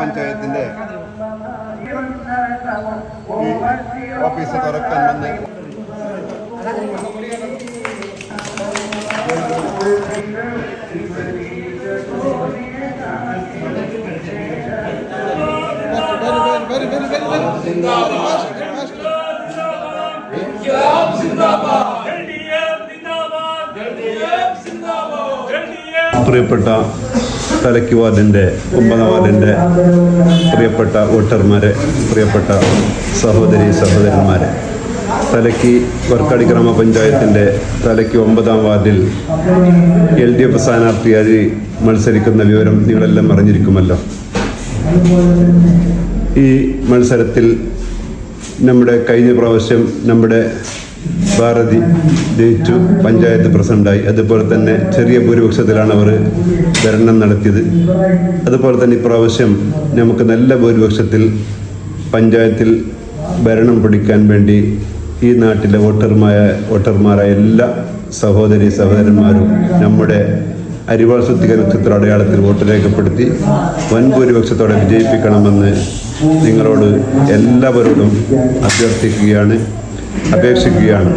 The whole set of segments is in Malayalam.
ഗ്രാമപഞ്ചായത്തിന്റെ ഈ ഓഫീസ് തുറക്കാൻ വന്ന്. പ്രിയപ്പെട്ട തലയ്ക്ക് വാർഡിന്റെ ഒമ്പതാം വാർഡിന്റെ പ്രിയപ്പെട്ട വോട്ടർമാരെ പ്രിയപ്പെട്ട സഹോദരി സഹോദരന്മാരെ. തലയ്ക്ക് വർക്കാടി ഗ്രാമപഞ്ചായത്തിന്റെ തലയ്ക്ക് ഒമ്പതാം വാർഡിൽ എൽ ഡി എഫ് സ്ഥാനാർത്ഥിയായി മത്സരിക്കുന്ന വിവരം നിങ്ങളെല്ലാം അറിഞ്ഞിരിക്കുമല്ലോ. ഈ മത്സരത്തിൽ നമ്മുടെ കഴിഞ്ഞ പ്രാവശ്യം നമ്മുടെ ഭാരതി ജയിച്ചു. പഞ്ചായത്ത് പ്രസിഡന്റായി. അതുപോലെ തന്നെ ചെറിയ ഭൂരിപക്ഷത്തിലാണ് അവർ ഭരണം നടത്തിയത്. അതുപോലെ തന്നെ ഇപ്രാവശ്യം നമുക്ക് നല്ല ഭൂരിപക്ഷത്തിൽ പഞ്ചായത്തിൽ ഭരണം പിടിക്കാൻ വേണ്ടി ഈ നാട്ടിലെ വോട്ടർമാരായ വോട്ടർമാരായ എല്ലാ സഹോദരി സഹോദരന്മാരും നമ്മുടെ അരിവാൾ സുത്തിക നക്ഷത്ര അടയാളത്തിൽ വോട്ട് രേഖപ്പെടുത്തി വൻ ഭൂരിപക്ഷത്തോടെ വിജയിപ്പിക്കണമെന്ന് നിങ്ങളോട് എല്ലാവരോടും അഭ്യർത്ഥിക്കുകയാണ്. അപേക്ഷിക്കുകയാണ്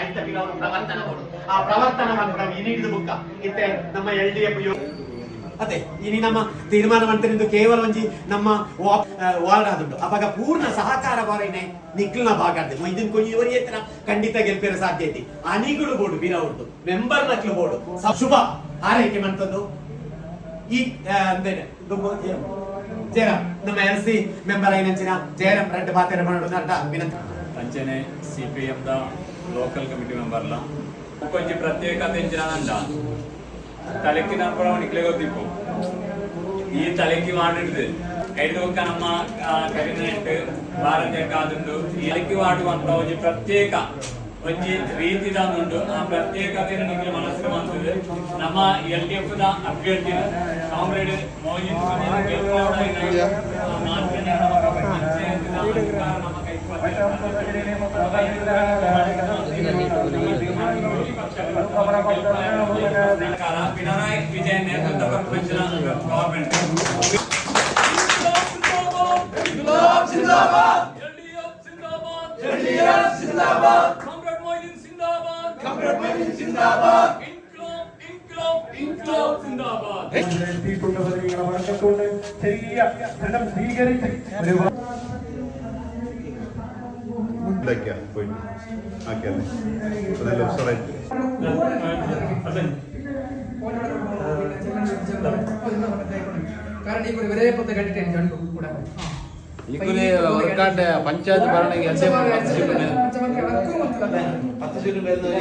ಆಯ್ತ ವಿರೋಧ ಪ್ರವರ್ತನಗಳು ಆ ಪ್ರವರ್ತನವನ್ನು ನಾವು ಇಡೀ ಬುಕ್ಕ ಇತ್ತೆ ನಮ್ಮ ಎಲ್ ಡಿ ಎಫ್ ಅದೇ ಇನಿ ನಮ್ಮ ತೀರ್ಮಾನ ಮಾಡ್ತಿರೋದು ಕೇವಲ ಒಂಜಿ ನಮ್ಮ ವಾ- ಆ, ವಾರ್ಡ್ ಆದುಂಟು ಅವಾಗ ಪೂರ್ಣ ಸಹಕಾರ ಬಾರಿನೆ ನಿಕ್ಲಿನ ಭಾಗ ಆಡ್ದೆ ಇದನ್ ಕೊಂಚ ಇವರಿ ಎತ್ತರ ಖಂಡಿತ ಗೆಲ್ಪಿರ ಸಾಧ್ಯತೆ ಅನಿಗಳು ಬೋರ್ಡು ಬೀರ ಹೊಡ್ದು ಮೆಂಬರ್ ನಕ್ಲು ಬೋರ್ಡು ಸ- ಶುಭ ಆರೈಕೆ ಮಾಡ್ತದ್ದು ಈ ಆ, ಅಂದೇನೆ ದುಮ್ಮು ಜಯ- ಜಯರಾಮ್ ನಮ್ಮ L C member ಐನಂಚಿನ Jayaram red ಮಾತೆರ ಮಾಡೋದು ಅಂತ ವಿನಂತಿ ಅಂಚನೆ ಸಿ ಪಿ ಎಮ್ದ ಲೋಕಲ್ ಕಮಿಟಿ ಮೆಂಬರ್ಲ ಕೊಂಚ ಪ್ರತ್ಯೇಕತೆ ಎಂಚಿನಂಡ ತಲೆಕ್ಕಿ ನಂಬರ ನಿಕ್ಲೆ ಗೊತ್ತಿಪ್ಪು ಈ ತಲೆಕ್ಕಿ ಮಾಡಿಡ್ದು ಐದು ಒಕ್ಕ ನಮ್ಮ ಕರಿನೆಟ್ ಭಾರತ ಕಾದುಂಡು ಈ ತಲೆಕ್ಕಿ ಮಾಡುವಂತ ಒಂದು ಪ್ರತ್ಯೇಕ ಒಂಜಿ ರೀತಿ ಉಂಟು ಆ ಪ್ರತ್ಯೇಕತೆಯನ್ನು ನಿಮಗೆ ಮನಸ್ಸು ಬಂತದೆ ನಮ್ಮ ಎಲ್ ಡಿ ಎಫ್ ದ ಅಭ್ಯರ್ಥಿ ಕಾಮ್ರೇಡ್ ಮೋಜಿತ್ ಕುಮಾರ್ ಗೆಲ್ಪೌಡ ಮಾತ್ರ ನಮ್ಮ ಪಂಚಾಯತ್ ಅಧಿಕಾರ ನಮ್ಮ ಕೈ കാരണം നിങ്ങളുടെ വഴക്കത്തോട് ചെറിയ ധനം സ്വീകരിച്ച് ഒരു പഞ്ചായത്ത് ഭരണ ഇറക്കുമെന്നുള്ളത് പത്ത് ചുറ്റും വരുന്നത്